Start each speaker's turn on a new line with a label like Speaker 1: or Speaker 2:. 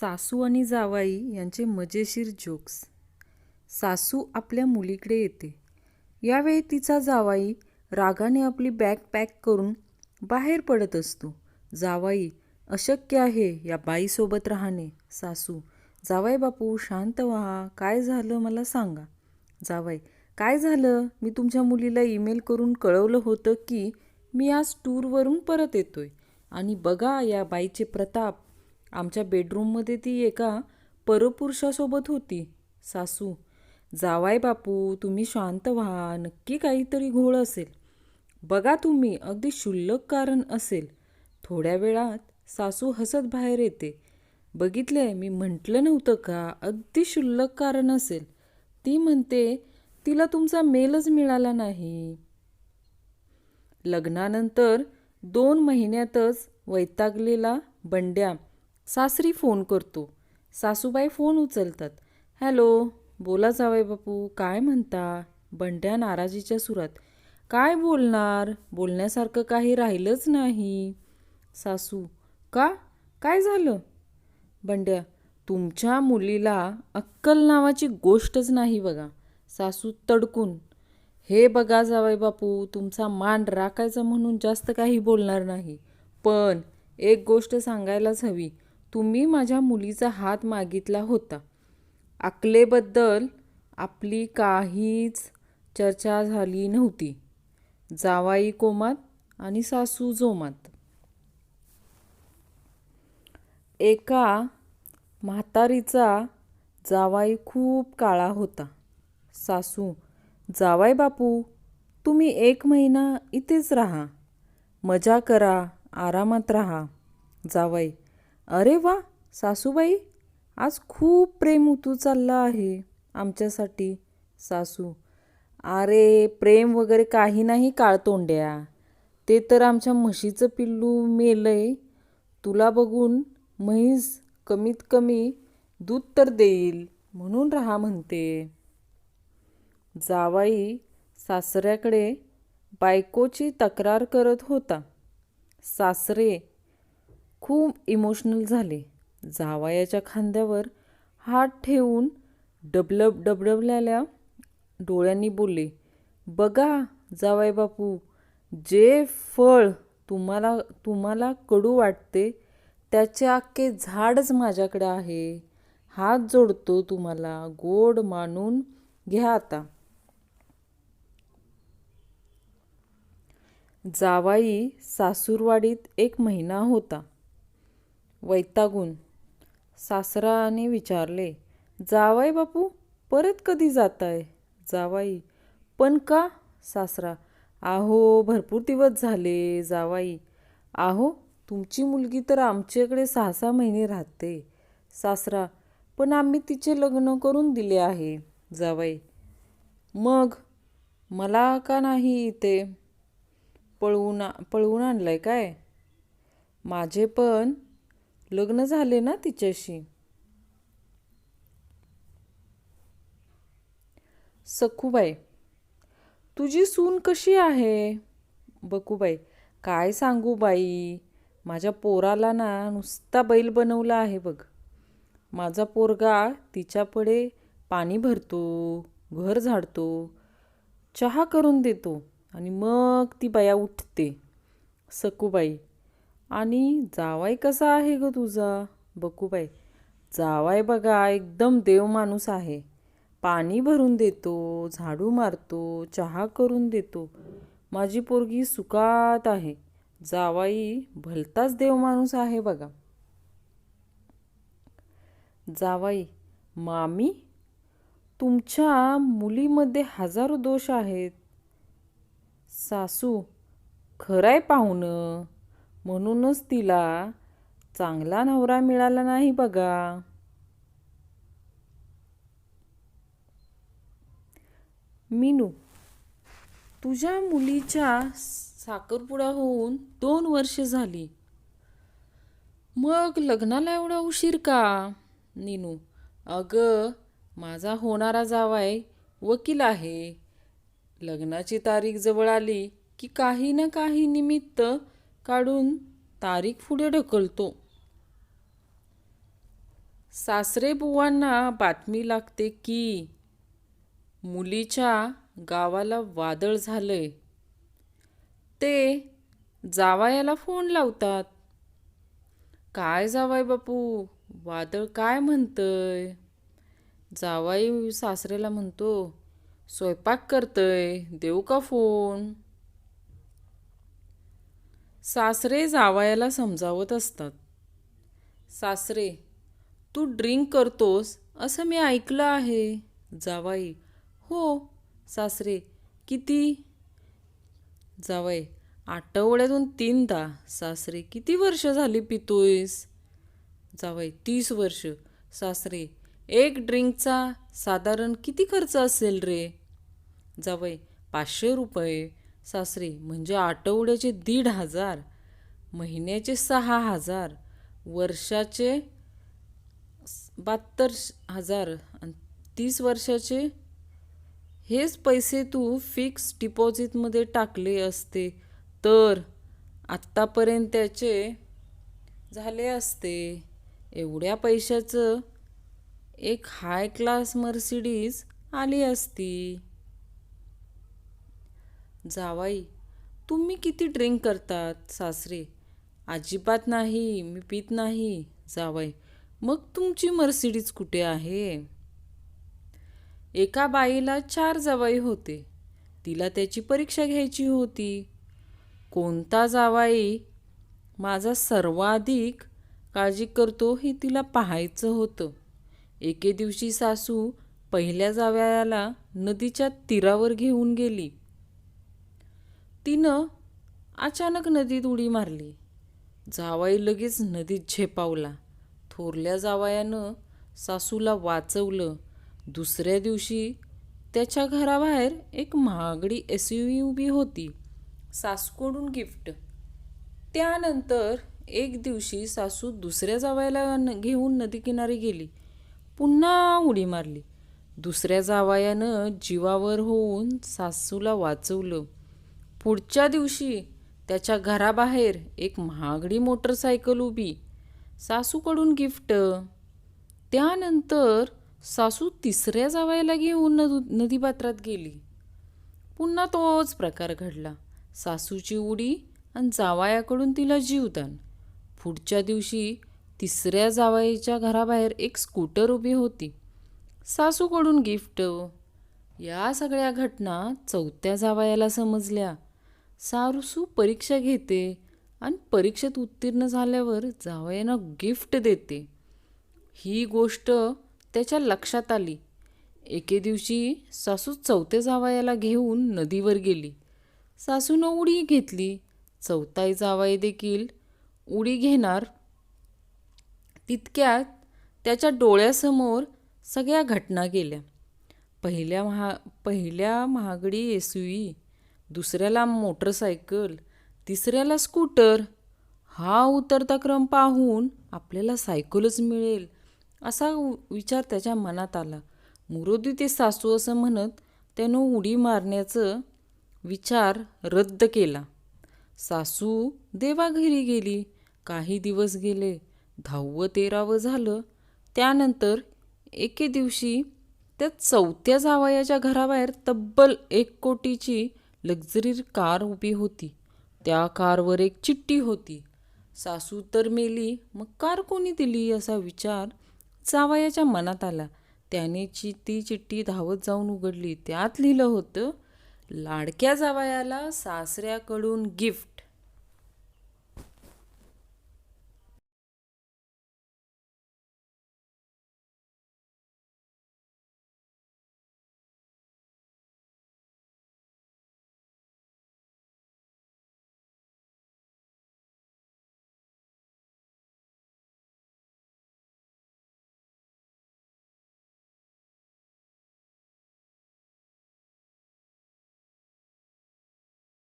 Speaker 1: सासू आणि जावाई यांचे मजेशीर जोक्स. सासू आपल्या मुलीकडे येते. यावेळी तिचा जावाई रागाने आपली बॅग पॅक करून बाहेर पडत असतो. जावाई अशक्य आहे या बाईसोबत राहणे. सासू जावाई बापू शांत व्हा. काय झालं मला सांगा. जावाई काय झालं? मी तुमच्या मुलीला ईमेल करून कळवलं होतं की मी आज टूरवरून परत येतोय. आणि बघा या बाईचे प्रताप आमच्या बेडरूममध्ये ती एका परपुरुषासोबत होती सासू. जावाय बापू तुम्ही शांत व्हा नक्की काहीतरी घोळ असेल. बघा तुम्ही अगदी क्षुल्लक कारण असेल. थोड्या वेळात सासू हसत बाहेर येते. बघितले मी म्हटलं नव्हतं का अगदी क्षुल्लक कारण असेल. ती म्हणते तिला तुमचा मेलच मिळाला नाही. लग्नानंतर दोन महिन्यातच वैतागलेला बंड्या सासरी फोन करतो. सासूबाई फोन उचलतात. हॅलो बोला जावई बापू काय म्हणता? बंड्या नाराजीच्या सुरात. काय बोलणार? बोलण्यासारखं काही राहिलंच नाही. सासू का? काय झालं? बंड्या तुमच्या मुलीला अक्कल नावाची गोष्टच नाही बघा. सासू तडकून हे बघा जावई बापू तुमचा मान राखायचा म्हणून जास्त काही बोलणार नाही. पण एक गोष्ट सांगायलाच हवी. तुम्ही माझ्या मुलीचा हात मागितला होता. अकलेबद्दल आपली काहीच चर्चा झाली नव्हती. जावाई कोमात आणि सासू जोमात. एका म्हातारीचा जावाई खूप काळा होता. सासू जावाई बापू तुम्ही एक महिना इथेच राहा. मजा करा आरामात राहा. जावाई अरे वा सासूबाई आज खूप प्रेम उतू चालला आहे आमच्यासाठी सासू. अरे प्रेम वगैरे काही नाही काळतोंड्या ते तर आमच्या म्हशीचं पिल्लू मेलंय. तुला बघून म्हैस कमीत कमी दूध तर देईल म्हणून राहा म्हणते. जावाई सासऱ्याकडे बायकोची तक्रार करत होता. सासरे खूप इमोशनल झाले. जावयाच्या खांद्यावर हात ठेवून डबलब डबडबल्याल्या डोळ्यांनी बोलले बघा जावाय बापू जे फळ तुम्हाला तुम्हाला कडू वाटते त्याचे अख्खे झाडच माझ्याकडे आहे. हात जोडतो तुम्हाला गोड मानून घ्या आता. जावाई सासूरवाडीत एक महिना होता. वैतागून. सासराने विचारले जावाई बापू परत कधी जाताय? जावाई. पण का सासरा? आहो भरपूर दिवस झाले जावाई. आहो तुमची मुलगी तर आमच्याकडे सहा सहा महिने राहते. सासरा पण आम्ही तिचे लग्न करून दिले आहे. जावाई. मग? मला का नाही इथे? पळवून पळवून आणलं आहे काय? माझे पण लग्न झाले ना तिच्याशी? सखूबाई तुझी सून कशी आहे? बकूबाई काय सांगू बाई? माझ्या पोराला ना नुसता बैल बनवला आहे बघ. माझा पोरगा तिच्यापुढे पाणी भरतो घर झाडतो चहा करून देतो आणि मग ती बाया उठते. सकूबाई आणि जावाई कसा आहे ग तुझा? बकूबाई जावाय बघा एकदम देव माणूस आहे. पाणी भरून देतो झाडू मारतो चहा करून देतो. माझी पोरगी सुकात आहे. जावाई भलताच देव माणूस आहे बघा. जावाई मामी तुमच्या मुलीमध्ये हजारो दोष आहेत. सासू खराय पाहुणं. म्हणूनच तिला चांगला नवरा मिळाला नाही बघा. मीनू तुझ्या मुलीच्या साखरपुडा होऊन दोन वर्ष झाली. मग लग्नाला एवढा उशीर का? नीनू अगं माझा होणारा जावाय वकील आहे. लग्नाची तारीख जवळ आली की काही ना काही निमित्त काढून तारीख पुढे ढकलतो. सासरे बुवांना बातमी लागते की मुलीच्या गावाला वादळ झालंय. ते जावायाला फोन लावतात. काय जावाय बापू वादळ काय म्हणतंय? जावाई सासऱ्याला म्हणतो स्वयंपाक करतंय देऊ का फोन? सासरे जावायला समजावत असतात. सासरे तू ड्रिंक करतोस असं मी ऐकलं आहे. जावाई हो. सासरे किती? जावई आठवड्यातून तीनदा. सासरे किती वर्ष झाली पितोयस? जावाई तीस वर्ष. सासरे एक ड्रिंकचा साधारण किती खर्च असेल रे? जावई पाचशे रुपये. सासरे म्हणजे आठवड्याचे दीड हजार महिन्याचे सहा हजार वर्षाचे बहात्तर हजार आणि तीस वर्षाचे हेच पैसे तू फिक्स डिपॉझिटमध्ये टाकले असते. तर आत्तापर्यंत त्याचे झाले असते. एवढ्या पैशाचं एक हाय क्लास मर्सिडीज आली असती. जावाई तुम्ही किती ड्रिंक करतात सासरे? अजिबात नाही मी पित नाही जावाई. मग तुमची मर्सिडीज कुठे आहे? एका बाईला चार जावाई होते. तिला त्याची परीक्षा घ्यायची होती. कोणता जावाई? माझा सर्वाधिक काळजी करतो हे तिला पाहायचं होतं. एके दिवशी सासू पहिल्या जावयाला नदीच्या तीरावर घेऊन गेली. तिनं अचानक नदीत उडी मारली. जावाई लगेच नदीत झेपावला. थोरल्या जावयानं सासूला वाचवलं. दुसऱ्या दिवशी त्याच्या घराबाहेर एक महागडी एस यू व्ही उभी होती. सासूकडून गिफ्ट. त्यानंतर एक दिवशी सासू दुसऱ्या जावयाला न- घेऊन नदीकिनारी गेली. पुन्हा उडी मारली. दुसऱ्या जावयानं जीवावर होऊन सासूला वाचवलं. पुढच्या दिवशी त्याच्या घराबाहेर एक महागडी मोटरसायकल उभी. सासूकडून गिफ्ट. त्यानंतर सासू तिसऱ्या जावायला घेऊन नदू नदीपात्रात गेली. पुन्हा तोच प्रकार घडला. सासूची उडी आणि जावायाकडून तिला जीवदान. पुढच्या दिवशी तिसऱ्या जावाईच्या घराबाहेर एक स्कूटर उभी होती. सासूकडून गिफ्ट. या सगळ्या घटना चौथ्या जावायाला समजल्या. सारूसू परीक्षा घेते आणि परीक्षेत उत्तीर्ण झाल्यावर जावयानं गिफ्ट देते. ही गोष्ट त्याच्या लक्षात आली. एके दिवशी सासू चौथे जावयाला घेऊन नदीवर गेली. सासूनं उडी घेतली. चौथाई जावाई देखील उडी घेणार. तितक्यात त्याच्या डोळ्यासमोर सगळ्या घटना गेल्या. पहिल्या महा पहिल्या महागडी एसुई दुसऱ्याला मोटरसायकल तिसऱ्याला स्कूटर हा उतरता क्रम पाहून आपल्याला सायकलच मिळेल असा विचार त्याच्या मनात आला. मुरोदी ते सासू असं म्हणत त्यानं उडी मारण्याचं विचार रद्द केला. सासू देवाघरी गेली. काही दिवस गेले. दहावं तेरावं झालं. त्यानंतर एके दिवशी त्या चौथ्या जावयाच्या घराबाहेर तब्बल एक कोटीची लक्झरी कार उभी होती. त्या कारवर एक चिठ्ठी होती. सासू तर मेली मग कार कोणी दिली असा विचार जावयाच्या मनात आला. त्याने ची ती चिठ्ठी धावत जाऊन उघडली. त्यात लिहिलं होतं लाडक्या जावयाला सासऱ्याकडून गिफ्ट.